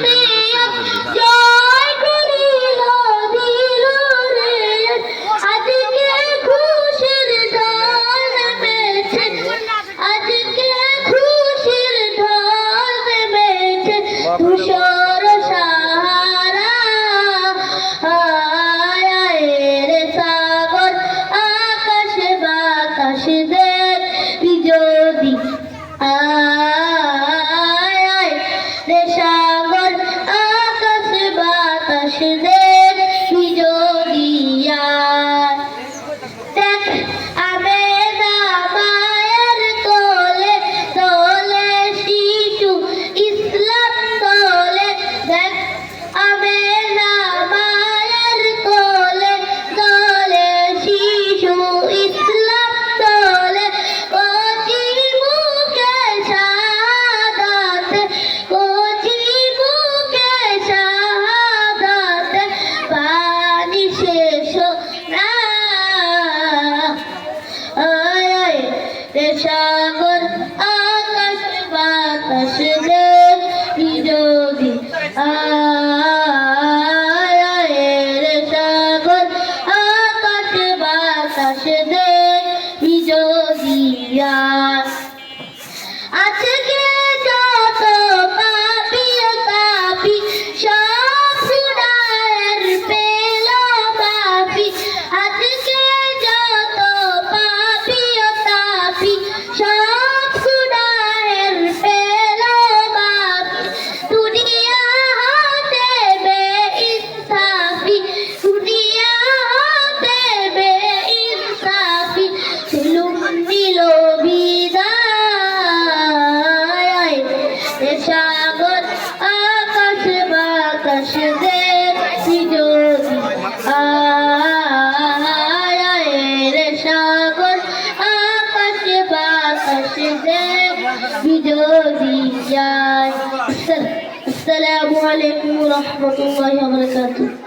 আমি আসসালামু আলাইকুম ওয়া রাহমাতুল্লাহি ওয়া বারাকাতুহু।